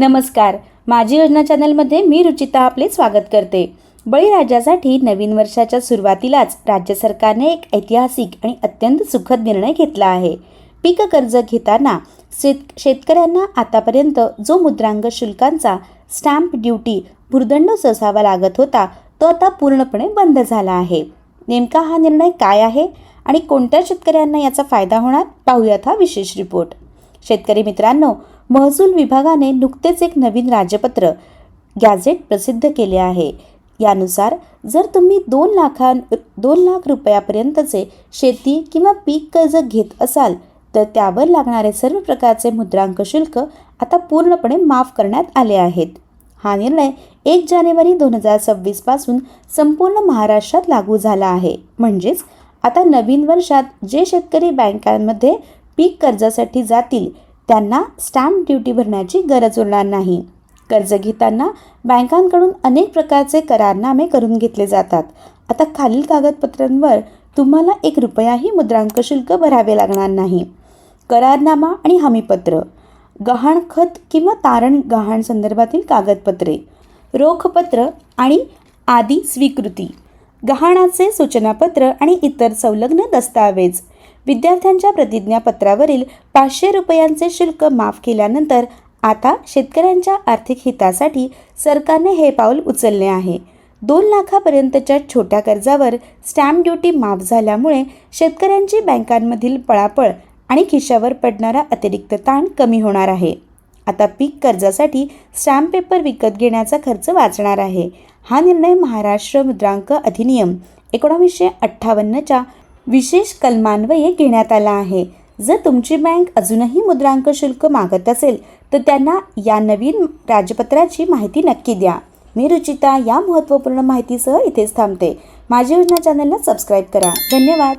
नमस्कार. माझी योजना चॅनलमध्ये मी रुचिता आपले स्वागत करते. बळीराजासाठी नवीन वर्षाच्या सुरुवातीलाच राज्य सरकारने एक ऐतिहासिक आणि अत्यंत सुखद निर्णय घेतला आहे. पीक कर्ज घेताना शेत शेतकऱ्यांना आतापर्यंत जो मुद्रांक शुल्कांचा स्टॅम्प ड्युटी भुर्दंड सोसावा लागत होता तो आता पूर्णपणे बंद झाला आहे. नेमका हा निर्णय काय आहे आणि कोणत्या शेतकऱ्यांना याचा फायदा होणार? पाहूयात हा विशेष रिपोर्ट. शेतकरी मित्रांनो महसूल विभागाने नुकतेच एक नवीन राजपत्र गॅझेट प्रसिद्ध केले आहे. यानुसार जर तुम्ही दोन लाखां दोन लाख रुपयापर्यंतचे शेती किंवा पीक कर्ज घेत असाल तर त्यावर लागणारे सर्व प्रकारचे मुद्रांक शुल्क आता पूर्णपणे माफ करण्यात आले आहेत. हा निर्णय एक जानेवारी दोन हजार सव्वीसपासून संपूर्ण महाराष्ट्रात लागू झाला आहे. म्हणजेच आता नवीन वर्षात जे शेतकरी बँकांमध्ये पीक कर्जासाठी जातील त्यांना स्टॅम्प ड्युटी भरण्याची गरज उरणार नाही. कर्ज घेताना बँकांकडून अनेक प्रकारचे करारनामे करून घेतले जातात. आता खालील कागदपत्रांवर तुम्हाला एक रुपयाही मुद्रांक शुल्क भरावे लागणार नाही. करारनामा आणि हमीपत्र गहाणखत किंवा तारण गहाण संदर्भातील कागदपत्रे रोखपत्र आणि आदी स्वीकृती गहाणाचे सूचनापत्र आणि इतर संलग्न दस्तावेज. विद्यार्थ्यांच्या प्रतिज्ञापत्रावरील पाचशे रुपयांचे शुल्क माफ केल्यानंतर आता शेतकऱ्यांच्या आर्थिक हितासाठी सरकारने हे पाऊल उचलले आहे. दोन लाखापर्यंतच्या छोट्या कर्जावर स्टॅम्प ड्युटी माफ झाल्यामुळे शेतकऱ्यांची बँकांमधील पळापळ आणि खिशावर पडणारा अतिरिक्त ताण कमी होणार आहे. आता पीक कर्जासाठी स्टॅम्प पेपर विकत घेण्याचा खर्च वाचणार आहे. हा निर्णय महाराष्ट्र मुद्रांक अधिनियम एकोणावीसशे अठ्ठावन्नच्या विशेष कलमान्वये घेण्यात आला आहे. जर तुमची बँक अजूनही मुद्रांक शुल्क मागत असेल तर त्यांना या नवीन राजपत्राची माहिती नक्की द्या. मी रुचिता या महत्त्वपूर्ण माहितीसह इथेच थांबते. माझी योजना चॅनलला सबस्क्राईब करा. धन्यवाद.